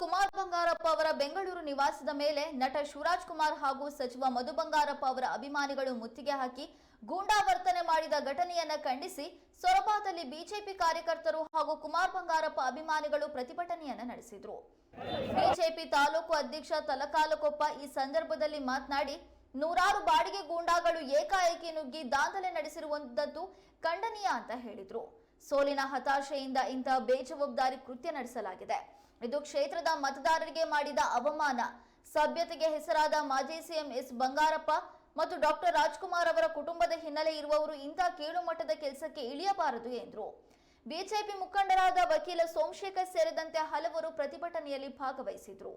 ಕುಮಾರ್ ಬಂಗಾರಪ್ಪ ಅವರ ಬೆಂಗಳೂರು ನಿವಾಸದ ಮೇಲೆ ನಟ ಶಿವರಾಜ್ ಕುಮಾರ್ ಹಾಗೂ ಸಚಿವ ಮಧು ಬಂಗಾರಪ್ಪ ಅವರ ಅಭಿಮಾನಿಗಳು ಮುತ್ತಿಗೆ ಹಾಕಿ ಗೂಂಡಾ ವರ್ತನೆ ಮಾಡಿದ ಘಟನೆಯನ್ನ ಖಂಡಿಸಿ ಸೊರಬದಲ್ಲಿ ಬಿಜೆಪಿ ಕಾರ್ಯಕರ್ತರು ಹಾಗೂ ಕುಮಾರ್ ಬಂಗಾರಪ್ಪ ಅಭಿಮಾನಿಗಳು ಪ್ರತಿಭಟನೆಯನ್ನ ನಡೆಸಿದ್ರು. ಬಿಜೆಪಿ ತಾಲೂಕು ಅಧ್ಯಕ್ಷ ತಲಕಾಲಕೊಪ್ಪ ಈ ಸಂದರ್ಭದಲ್ಲಿ ಮಾತನಾಡಿ, ನೂರಾರು ಬಾಡಿಗೆ ಗೂಂಡಾಗಳು ಏಕಾಏಕಿ ನುಗ್ಗಿ ದಾಂಧಲೆ ನಡೆಸಿರುವಂತದ್ದು ಖಂಡನೀಯ ಅಂತ ಹೇಳಿದ್ರು. ಸೋಲಿನ ಹತಾಶೆಯಿಂದ ಇಂತಹ ಬೇಜವಾಬ್ದಾರಿ ಕೃತ್ಯ ನಡೆಸಲಾಗಿದೆ. ಇದು ಕ್ಷೇತ್ರದ ಮತದಾರರಿಗೆ ಮಾಡಿದ ಅವಮಾನ. ಸಭ್ಯತೆಗೆ ಹೆಸರಾದ ಮಾಜಿ ಸಿಎಂ ಎಸ್ ಬಂಗಾರಪ್ಪ ಮತ್ತು ಡಾಕ್ಟರ್ ರಾಜ್ಕುಮಾರ್ ಅವರ ಕುಟುಂಬದ ಹಿನ್ನೆಲೆ ಇರುವವರು ಇಂಥ ಕೀಳುಮಟ್ಟದ ಕೆಲಸಕ್ಕೆ ಇಳಿಯಬಾರದು ಎಂದರು. ಬಿಜೆಪಿ ಮುಖಂಡರಾದ ವಕೀಲ ಸೋಮಶೇಖರ್ ಸೇರಿದಂತೆ ಹಲವರು ಪ್ರತಿಭಟನೆಯಲ್ಲಿ ಭಾಗವಹಿಸಿದರು.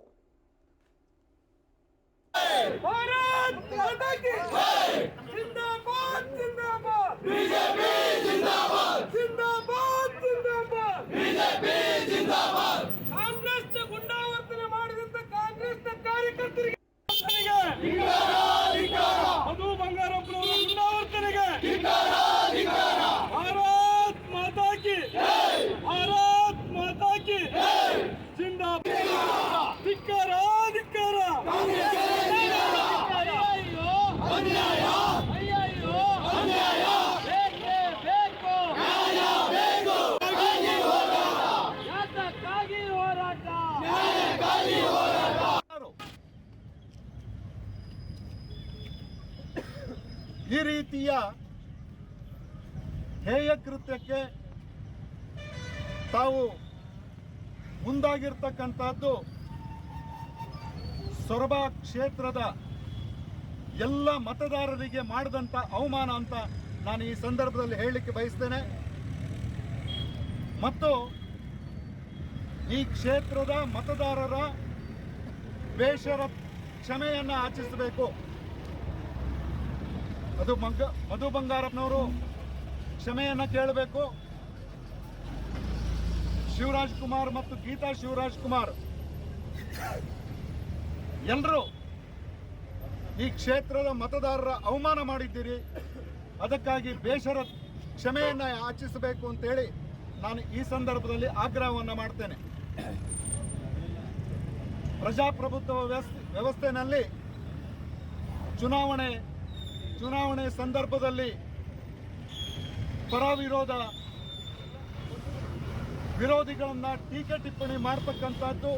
ಈ ರೀತಿಯ ಹೇಯ ಕೃತ್ಯಕ್ಕೆ ತಾವು ಮುಂದಾಗಿರ್ತಕ್ಕಂಥದ್ದು ಸೊರಬ ಕ್ಷೇತ್ರದ ಎಲ್ಲ ಮತದಾರರಿಗೆ ಮಾಡಿದಂಥ ಅವಮಾನ ಅಂತ ನಾನು ಈ ಸಂದರ್ಭದಲ್ಲಿ ಹೇಳಲಿಕ್ಕೆ ಬಯಸ್ತೇನೆ. ಮತ್ತು ಈ ಕ್ಷೇತ್ರದ ಮತದಾರರ ಬೇಷರ ಕ್ಷಮೆಯನ್ನು ಆಚಿಸಬೇಕು ಅದು ಮಂಗ, ಮಧು ಬಂಗಾರಪ್ಪನವರು ಕ್ಷಮೆಯನ್ನು ಕೇಳಬೇಕು. ಶಿವರಾಜ್ ಕುಮಾರ್ ಮತ್ತು ಗೀತಾ ಶಿವರಾಜ್ ಕುಮಾರ್. ಎಲ್ಲರೂ ಈ ಕ್ಷೇತ್ರದ ಮತದಾರರ ಅವಮಾನ ಮಾಡಿದ್ದೀರಿ. ಅದಕ್ಕಾಗಿ ಬೇಷರ ಕ್ಷಮೆಯನ್ನು ಯಾಚಿಸಬೇಕು ಅಂತೇಳಿ ನಾನು ಈ ಸಂದರ್ಭದಲ್ಲಿ ಆಗ್ರಹವನ್ನು ಮಾಡ್ತೇನೆ. ಪ್ರಜಾಪ್ರಭುತ್ವ ವ್ಯವಸ್ಥೆ ವ್ಯವಸ್ಥೆನಲ್ಲಿ ಚುನಾವಣೆ ಚುನಾವಣೆ ಸಂದರ್ಭದಲ್ಲಿ ಪರ ವಿರೋಧ ವಿರೋಧಿಗಳನ್ನ ಟೀಕೆ ಟಿಪ್ಪಣಿ ಮಾಡ್ತಕ್ಕಂಥದ್ದು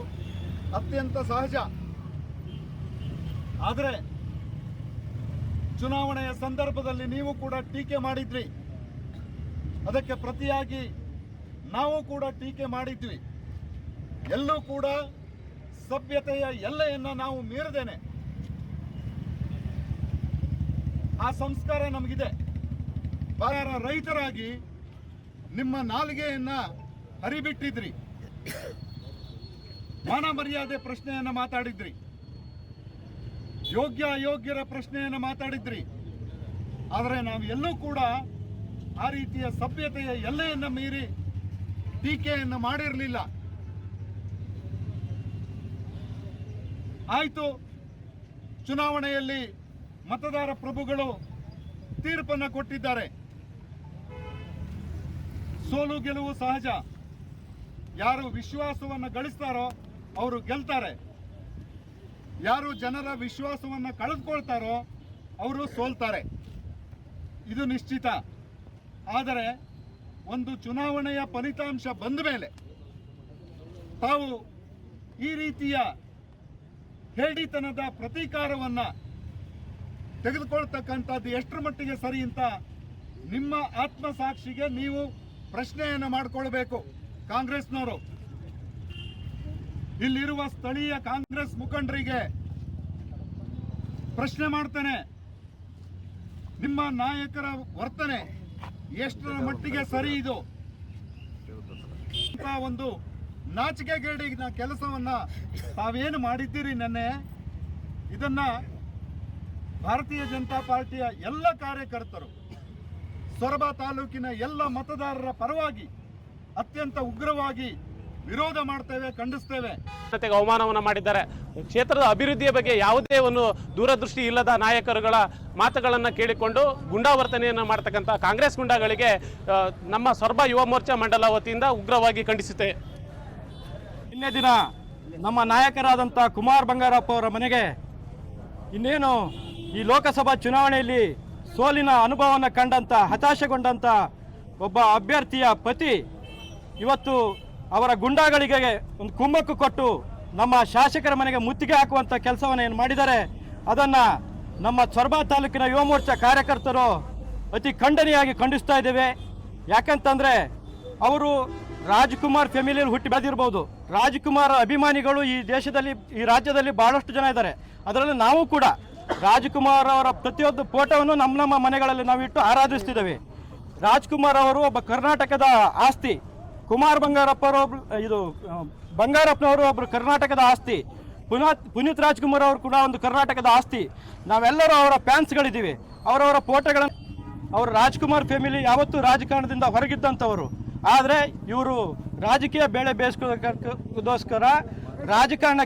ಅತ್ಯಂತ ಸಹಜ. ಆದರೆ ಚುನಾವಣೆಯ ಸಂದರ್ಭದಲ್ಲಿ ನೀವು ಕೂಡ ಟೀಕೆ ಮಾಡಿದ್ರಿ. ಅದಕ್ಕೆ ಪ್ರತಿಯಾಗಿ ನಾವು ಕೂಡ ಟೀಕೆ ಮಾಡಿದ್ವಿ. ಎಲ್ಲೂ ಕೂಡ ಸಭ್ಯತೆಯ ಎಲ್ಲೆಯನ್ನು ನಾವು ಮೀರದೇನೆ ಆ ಸಂಸ್ಕಾರ ನಮಗಿದೆ. ಬಾರ ರೈತರಾಗಿ ನಿಮ್ಮ ನಾಲಿಗೆಯನ್ನ ಹರಿಬಿಟ್ಟಿದ್ರಿ. ಮಾನ ಮರ್ಯಾದೆ ಪ್ರಶ್ನೆಯನ್ನ ಮಾತಾಡಿದ್ರಿ. ಯೋಗ್ಯ ಅಯೋಗ್ಯರ ಪ್ರಶ್ನೆಯನ್ನ ಮಾತಾಡಿದ್ರಿ. ಆದರೆ ನಾವು ಎಲ್ಲೂ ಕೂಡ ಆ ರೀತಿಯ ಸಭ್ಯತೆಯ ಎಲ್ಲೆಯನ್ನು ಮೀರಿ ಟೀಕೆಯನ್ನು ಮಾಡಿರಲಿಲ್ಲ. ಆಯ್ತು. ಚುನಾವಣೆಯಲ್ಲಿ ಮತದಾರ ಪ್ರಭುಗಳು ತೀರ್ಪನ್ನ ಕೊಟ್ಟಿದ್ದಾರೆ. ಸೋಲು ಗೆಲುವು ಸಹಜ. ಯಾರು ವಿಶ್ವಾಸವನ್ನು ಗಳಿಸ್ತಾರೋ ಅವರು ಗೆಲ್ತಾರೆ. ಯಾರು ಜನರ ವಿಶ್ವಾಸವನ್ನು ಕಳೆದುಕೊಳ್ತಾರೋ ಅವರು ಸೋಲ್ತಾರೆ. ಇದು ನಿಶ್ಚಿತ. ಆದರೆ ಒಂದು ಚುನಾವಣೆಯ ಫಲಿತಾಂಶ ಬಂದ ಮೇಲೆ ತಾವು ಈ ರೀತಿಯ ಹೇಡಿತನದ ಪ್ರತೀಕಾರವನ್ನ ತೆಗೆದುಕೊಳ್ತಕ್ಕಂಥದ್ದು ಎಷ್ಟರ ಮಟ್ಟಿಗೆ ಸರಿ ಅಂತ ನಿಮ್ಮ ಆತ್ಮಸಾಕ್ಷಿಗೆ ನೀವು ಪ್ರಶ್ನೆಯನ್ನು ಮಾಡಿಕೊಳ್ಬೇಕು. ಕಾಂಗ್ರೆಸ್ನವರು. ಇಲ್ಲಿರುವ ಸ್ಥಳೀಯ ಕಾಂಗ್ರೆಸ್ ಮುಖಂಡರಿಗೆ ಪ್ರಶ್ನೆ ಮಾಡ್ತೇನೆ. ನಿಮ್ಮ ನಾಯಕರ ವರ್ತನೆ ಎಷ್ಟರ ಮಟ್ಟಿಗೆ ಸರಿ ಇದು? ಒಂದು ನಾಚಿಕೆಗೇಡಿನ ಕೆಲಸವನ್ನ ತಾವೇನು ಮಾಡಿದ್ದೀರಿ ನೆನ್ನೆ? ಇದನ್ನ ಭಾರತೀಯ ಜನತಾ ಪಾರ್ಟಿಯ ಎಲ್ಲ ಕಾರ್ಯಕರ್ತರು ಸೊರಬ ತಾಲೂಕಿನ ಎಲ್ಲ ಮತದಾರರ ಪರವಾಗಿ ಅತ್ಯಂತ ಉಗ್ರವಾಗಿ ವಿರೋಧ ಮಾಡ್ತೇವೆ ಖಂಡಿಸ್ತೇವೆ. ಜನತೆಗೆ ಅವಮಾನವನ್ನು ಮಾಡಿದ್ದಾರೆ. ಕ್ಷೇತ್ರದ ಅಭಿವೃದ್ಧಿಯ ಬಗ್ಗೆ ಯಾವುದೇ ಒಂದು ದೂರದೃಷ್ಟಿ ಇಲ್ಲದ ನಾಯಕರುಗಳ ಮಾತುಗಳನ್ನು ಕೇಳಿಕೊಂಡು ಗುಂಡಾವರ್ತನೆಯನ್ನು ಮಾಡ್ತಕ್ಕಂಥ ಕಾಂಗ್ರೆಸ್ ಗುಂಡಾಗಳಿಗೆ ನಮ್ಮ ಸೊರಬ ಯುವ ಮೋರ್ಚಾ ಮಂಡಲ ವತಿಯಿಂದ ಉಗ್ರವಾಗಿ ಖಂಡಿಸುತ್ತೆ. ನಿನ್ನೆ ದಿನ ನಮ್ಮ ನಾಯಕರಾದಂಥ ಕುಮಾರ್ ಬಂಗಾರಪ್ಪ ಅವರ ಮನೆಗೆ ಇನ್ನೇನು ಈ ಲೋಕಸಭಾ ಚುನಾವಣೆಯಲ್ಲಿ ಸೋಲಿನ ಅನುಭವವನ್ನು ಕಂಡಂಥ ಹತಾಶೆಗೊಂಡಂಥ ಒಬ್ಬ ಅಭ್ಯರ್ಥಿಯ ಪತಿ ಇವತ್ತು ಅವರ ಗುಂಡಾಗಳಿಗೆ ಒಂದು ಕುಮ್ಮಕ್ಕು ಕೊಟ್ಟು ನಮ್ಮ ಶಾಸಕರ ಮನೆಗೆ ಮುತ್ತಿಗೆ ಹಾಕುವಂಥ ಕೆಲಸವನ್ನು ಏನು ಮಾಡಿದ್ದಾರೆ, ಅದನ್ನು ನಮ್ಮ ಸೊರಬ ತಾಲೂಕಿನ ಯುವ ಮೋರ್ಚಾ ಕಾರ್ಯಕರ್ತರು ಅತಿ ಖಂಡನೀಯಾಗಿ ಖಂಡಿಸ್ತಾ ಇದ್ದೇವೆ. ಯಾಕಂತಂದರೆ ಅವರು ರಾಜ್ಕುಮಾರ್ ಫ್ಯಾಮಿಲಿಯಲ್ಲಿ ಹುಟ್ಟಿ ಬೆಳೆದಿರ್ಬೋದು. ರಾಜ್ಕುಮಾರ್ ಅಭಿಮಾನಿಗಳು ಈ ದೇಶದಲ್ಲಿ, ಈ ರಾಜ್ಯದಲ್ಲಿ ಬಹಳಷ್ಟು ಜನ ಇದ್ದಾರೆ. ಅದರಲ್ಲಿ ನಾವು ಕೂಡ ರಾಜ್ಕುಮಾರ್ ಅವರ ಪ್ರತಿಯೊಂದು ಫೋಟೋವನ್ನು ನಮ್ಮ ನಮ್ಮ ಮನೆಗಳಲ್ಲಿ ನಾವು ಇಟ್ಟು ಆರಾಧಿಸ್ತಿದ್ದೇವೆ. ರಾಜ್ಕುಮಾರ್ ಅವರು ಒಬ್ಬ ಕರ್ನಾಟಕದ ಆಸ್ತಿ. ಕುಮಾರ್ ಬಂಗಾರಪ್ಪರು ಇದು ಬಂಗಾರಪ್ಪನವರು ಒಬ್ಬರು ಕರ್ನಾಟಕದ ಆಸ್ತಿ. ಪುನಃ ಪುನೀತ್ ರಾಜ್ಕುಮಾರ್ ಅವರು ಕೂಡ ಒಂದು ಕರ್ನಾಟಕದ ಆಸ್ತಿ. ನಾವೆಲ್ಲರೂ ಅವರ ಫ್ಯಾನ್ಸ್ಗಳಿದ್ದೀವಿ. ಅವರವರ ಫೋಟೋಗಳನ್ನು ಅವರು ರಾಜ್ಕುಮಾರ್ ಫ್ಯಾಮಿಲಿ ಯಾವತ್ತೂ ರಾಜಕಾರಣದಿಂದ ಹೊರಗಿದ್ದಂಥವರು. ಆದರೆ ಇವರು ರಾಜಕೀಯ ಬೇಳೆ ಬೇಯಿಸ್ಕೋಸ್ಕರ ರಾಜಕಾರಣ